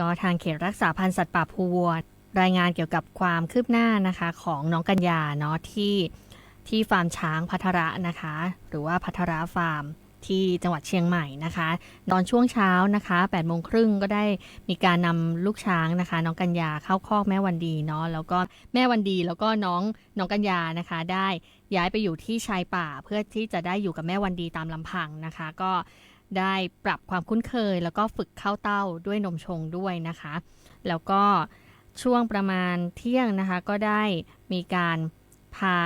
ก็ทางเขตรักษาพันธุ์สัตว์ป่าภูวัว รายงานเกี่ยวกับความคืบหน้านะคะของน้องกัญญาเนาะที่ที่ฟาร์มช้างพัทระนะคะ หรือว่าพัทระฟาร์มที่จังหวัดเชียงใหม่นะคะ ตอนช่วงเช้านะคะ8โมงครึ่งก็ได้มีการนำลูกช้างนะคะ น้องกัญญาเข้าคอกแม่วันดีเนาะแล้วก็แม่วันดีแล้วก็น้องน้องกัญญานะคะ ได้ย้ายไปอยู่ที่ชายป่าเพื่อที่จะได้อยู่กับแม่วันดีตามลำพังนะคะ ก็ ได้ปรับความคุ้นเคย แล้วก็ฝึกเข้าเต้าด้วยนมชงด้วยนะคะ แล้วก็ช่วงประมาณเที่ยงนะคะ ก็ได้มีการพา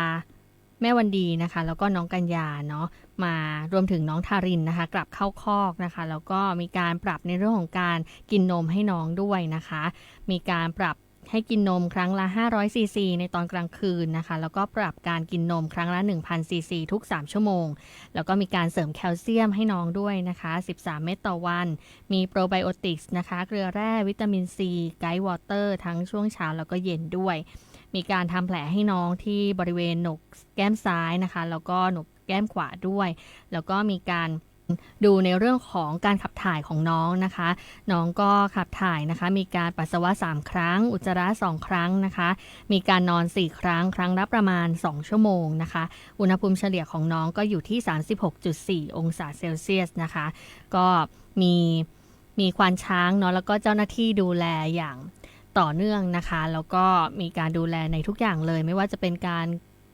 แม่วันดีนะคะ แล้วก็น้องกัญญาเนาะมารวมถึงน้องทารินนะคะ กลับเข้าคอกนะคะ แล้วก็มีการปรับในเรื่องของการกินนมให้น้องด้วยนะคะ มีการปรับ ให้กินนมครั้งละ 500ซีซีในตอนกลางคืนนะคะ แล้วก็ปรับการกินนมครั้งละ 1,000ซีซีทุก 3 ชั่วโมง แล้วก็มีการเสริมแคลเซียมให้น้องด้วยนะคะ 13 เม็ดต่อวัน มีโปรไบโอติกส์นะคะ เกลือแร่วิตามินซีไกด์วอเตอร์ทั้งช่วงเช้าแล้วก็เย็นด้วย มีการทำแผลให้น้องที่บริเวณหนกแก้มซ้ายนะคะ แล้วก็หนกแก้มขวาด้วย แล้วก็มีการ ดูในเรื่องของการขับถ่ายของน้องนะคะ น้องก็ขับถ่ายนะคะ มีการปัสสาวะ 3 ครั้ง อุจจาระ 2 ครั้งนะคะ มีการนอน 4 ครั้ง ครั้งละประมาณ 2 ชั่วโมงนะคะ อุณหภูมิเฉลี่ยของน้องก็อยู่ที่ 36.4 องศาเซลเซียสนะคะ ก็มีมีควานช้างเนาะแล้วก็เจ้าหน้าที่ดูแลอย่างต่อเนื่องนะคะ แล้วก็มีการดูแลในทุกอย่างเลย ไม่ว่าจะเป็นการ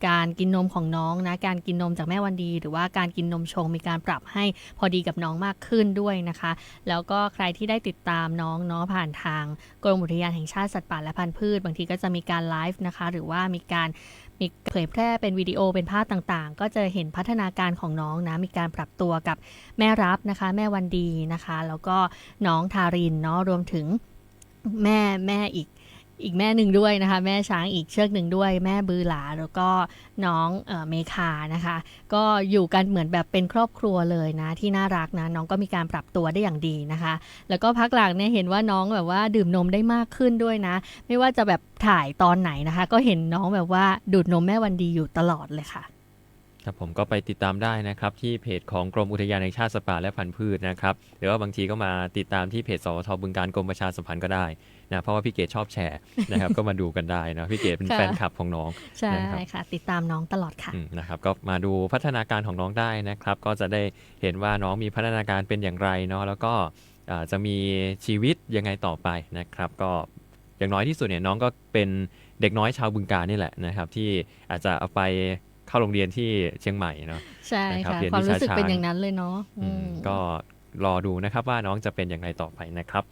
การกินนมของน้องนะการกินนมจากแม่วันดี หรือว่าการกินนมชงมีการปรับให้พอดีกับน้องมากขึ้นด้วยนะคะ แล้วก็ใครที่ได้ติดตามน้องเนาะผ่านทางกรมอุทยานแห่งชาติสัตว์ป่าและพันธุ์พืช บางทีก็จะมีการไลฟ์นะคะ หรือว่ามีการมีเผยแพร่เป็นวิดีโอเป็นภาพต่างๆ ก็จะเห็นพัฒนาการของน้องนะ มีการปรับตัวกับแม่รับนะคะ แม่วันดีนะคะ แล้วก็น้องทารินเนาะรวมถึงแม่แม่อีก อีกแม่หนึ่งด้วยนะคะ แม่ช้างอีกเชือกหนึ่งด้วย แม่บือหลาแล้วก็น้องเออเมคานะคะ ก็อยู่กันเหมือนแบบเป็นครอบครัวเลยนะ ที่น่ารักนะ น้องก็มีการปรับตัวได้อย่างดีนะคะ แล้วก็พักหลังเนี่ยเห็นว่าน้องแบบว่าดื่มนมได้มากขึ้นด้วยนะ ไม่ว่าจะแบบถ่ายตอนไหนนะคะ ก็เห็นน้องแบบว่าดูดนมแม่วันดีอยู่ตลอดเลยค่ะ ครับผมก็ไปติดตามได้นะครับ ที่เพจของกรมอุทยานแห่งชาติสัตว์ป่าและพันธุ์พืชนะครับหรือว่าบางทีก็มาติดตามที่เพจสวทบึงการกรมประชาสัมพันธ์ก็ได้นะเพราะว่าพี่เกดชอบแชร์นะครับ ก็มาดูกันได้นะพี่เกดเป็นค่ะแฟนคลับของน้องใช่นะครับค่ะ ติดตามน้องตลอดค่ะอืมนะครับก็มาดูพัฒนาการของน้องได้นะครับ ก็จะได้เห็นว่าน้องมีพัฒนาการเป็นอย่างไรเนาะแล้วก็อ่าจะมีชีวิตยังไงต่อไปนะครับ ก็อย่างน้อยที่สุดเนี่ยน้องก็เป็นเด็กน้อยชาวบึงการนี่แหละนะครับ ที่อาจจะเอาไป เข้าโรงเรียนที่เชียงใหม่เนาะใช่นะครับค่ะเรียนความรู้สึกวิชาเป็นช้างอย่างนั้นเลยเนาะอือืมมก็รอดูนะครับว่าน้องจะเป็นอย่างไรต่อไปนะครับ